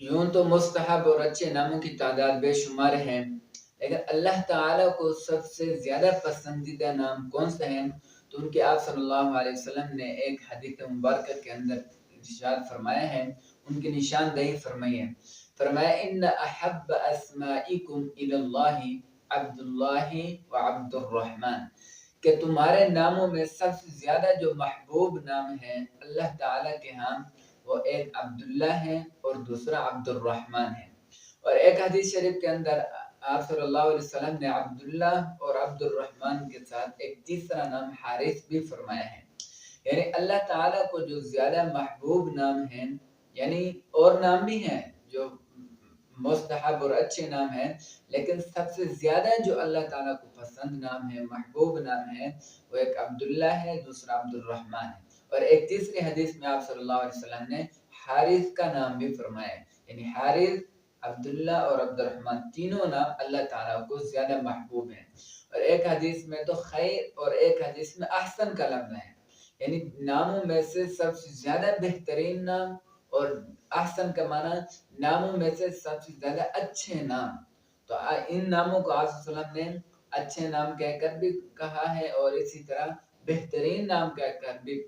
یوں تو مستحب اور اچھے ناموں کی تعداد بے شمار ہیں، لیکن اللہ تعالیٰ کو سب سے زیادہ پسندیدہ نام کون سے ہیں تو ان کے آپ صلی اللہ علیہ وسلم نے ایک حدیث مبارکہ کے اندر ارشاد فرمایا ہے، ان کی نشاندہی فرمائی ہے۔ فرمایا، ان احب اسمائکم الى الاللہ عبداللہ و عبد الرحمن کہ تمہارے ناموں میں سب سے زیادہ جو محبوب نام ہے اللہ تعالیٰ کے ہاں وہ ایک عبداللہ ہے اور دوسرا عبد الرحمن ہے اور ایک حدیث شریف کے اندر آپ صلی اللہ علیہ وسلم نے عبداللہ اور عبد الرحمن کے ساتھ ایک تیسرا نام حارث بھی فرمایا ہے۔ یعنی اللہ تعالیٰ کو جو زیادہ محبوب نام ہیں یعنی اور نام بھی ہیں جو مستحب اور اچھے نام ہیں، لیکن سب سے زیادہ جو اللہ تعالیٰ کو پسند نام ہے محبوب نام ہے وہ ایک عبداللہ ہے، دوسرا عبد الرحمن ہے۔ اور ایک تیسری حدیث میں آپ صلی اللہ علیہ وسلم نے حارث کا نام بھی فرمایا یعنی حارث، عبداللہ اور عبد الرحمن تینوں نام اللہ تعالیٰ کو زیادہ محبوب ہیں۔ اور ایک حدیث میں تو خیر اور ایک حدیث میں احسن کا لفظ ہے۔ یعنی ناموں میں سے سب سے زیادہ بہترین نام اور احسن کا معنی ناموں میں سے سب سے زیادہ اچھے نام۔ تو ان ناموں کو آپ وسلم نے اچھے نام کہہ کر بھی کہا ہے اور اسی طرح بہترین نام کہہ کر بھی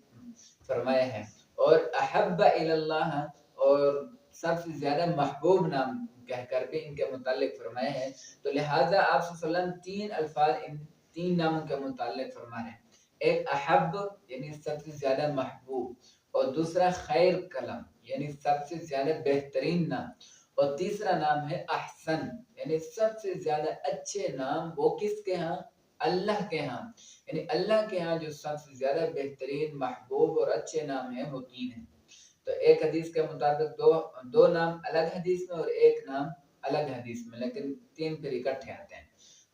فرمایا ہے۔ اور احب اللہ اور سب سے زیادہ محبوب نام کہہ کر بھی ان کے متعلق فرمائے ہیں تو لہٰذا آپ صلی اللہ علیہ وسلم تین الفاظ ان تین ناموں کے متعلق فرما رہے ہیں۔ ایک احب یعنی سب سے زیادہ محبوب، اور دوسرا خیر کلم یعنی سب سے زیادہ بہترین نام۔ اور تیسرا نام ہے احسن یعنی سب سے زیادہ اچھے نام وہ کس کے ہاں؟ اللہ کے ہاں۔ یعنی اللہ کے ہاں جو سب سے زیادہ بہترین، محبوب اور اچھے نام ہیں، وہ تین ہیں۔ تو ایک حدیث کے مطابق دو دو نام الگ حدیث میں اور ایک نام الگ حدیث میں، لیکن تین پھر اکٹھے آتے ہیں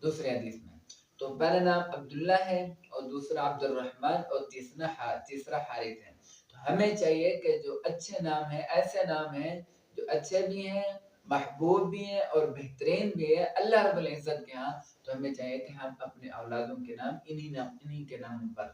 دوسرے حدیث میں۔ تو پہلا نام عبداللہ ہے اور دوسرا عبد الرحمن اور تیسرا تیسرا حارث ہے۔ تو ہمیں چاہیے کہ جو اچھے نام ہیں، ایسے نام ہیں جو اچھے بھی ہیں محبوب بھی ہیں اور بہترین بھی ہے اللہ رب العزت کے ہاں تو ہمیں چاہیے کہ ہم اپنے اولادوں کے نام انہی نام انہی کے نام پر